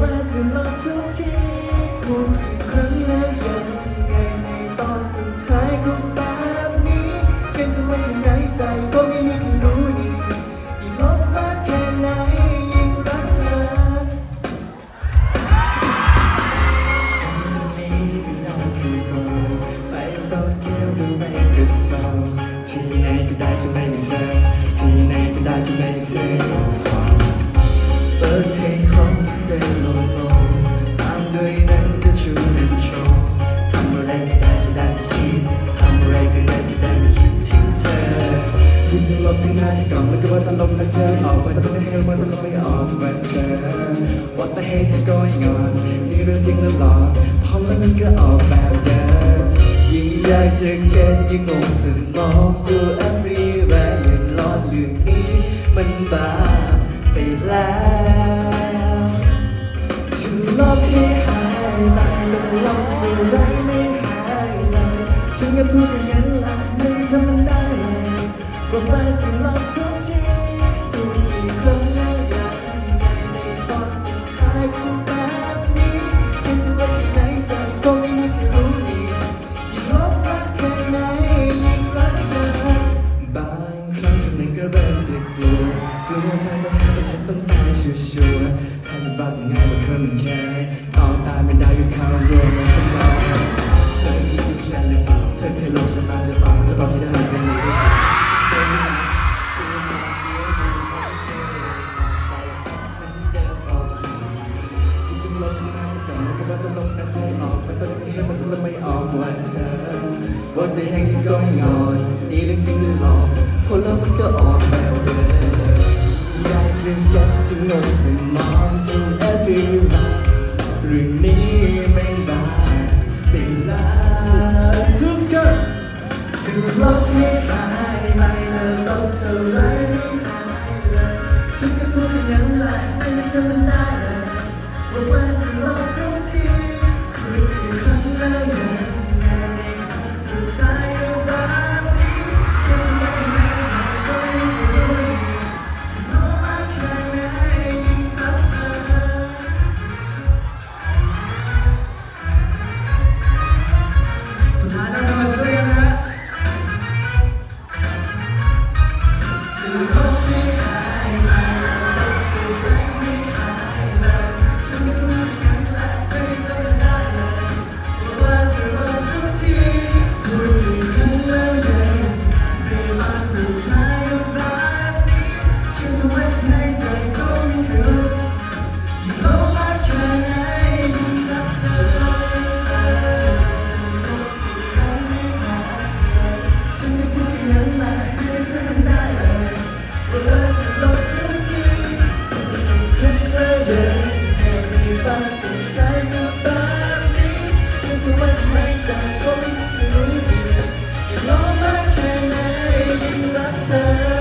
ว่าจะลองทุกทีทุกครั้งและยังไงในตอนสุดท้ายของแบบนี้เพียงจะไว้ยังไงใจก็ไม่มีใครรู้ดียิ่งลบมากแค่ไหนยิ่งรักเธอฉันจะมีไปลอนคืนโบไปลโตเกี่ยวดูไม่กระเซาที่ไหนก็ได้จะไม่มีเธอที่ไหนก็ได้จะไม่มีเธอ จิตยังลบข้งน้าที่ก่อนมันก็ว่าตลบนะเธอออกไปแต่ไม่ให้มันตลบไม่ออกมาเธอ What the hell is going on นี่เรื่องจริงหรือหลอกพอแล้วมันก็ออกแบบเดิมยิ่งอยากจะเก็ตยิ่งงงสมองอยู่ everywhere ยังรอดเรื่องนี้มันบ้าไปแล้วฉันลบให้หายไปแต่ลบเท่าไรไม่หายเลยฉันก็พูดอย่างนั้น ว่าไปฉันลบทุกทีพูดกี่ครั้งแล้วยากทำไงในตอนสุดท้ายของแบบนี้คิดว่าที่ไหนใจก็ไม่มีใครรู้ดียิ่งลบรักแค่ไหนยิ่งรักเธอบางครั้งฉันเองก็เริ่มจะกลัวกลัวว่าเธอจะหาแต่ฉันต้องตายชัวร์ๆถ้ามันรักยังไงว่าเคนมันแค่เอาตายไม่ได้ก็เข้ารวมมันสบายเธอคิดถึงฉันหรือเปล่าเธอเคยลองฉันมาหรือเปล่า นี้ให้มันต้องลบไม่ออกว่าเธอ What the heck's going on นี่เรื่องจริงหรือหลอกผลแล้วมันก็ออกแบบเดิมอยากจะเก็บทุกโน้ตสมองจน everyone เรื่องนี้ไม่ได้เป็นลาทุกคนถึงลบให้หายไม่เลิกลบเท่าไรไม่หายเลยฉันก็พูดอย่างนั้นแหละไม่ได้ทำมันได้เลยว่าว่าจะลบทุกที stand.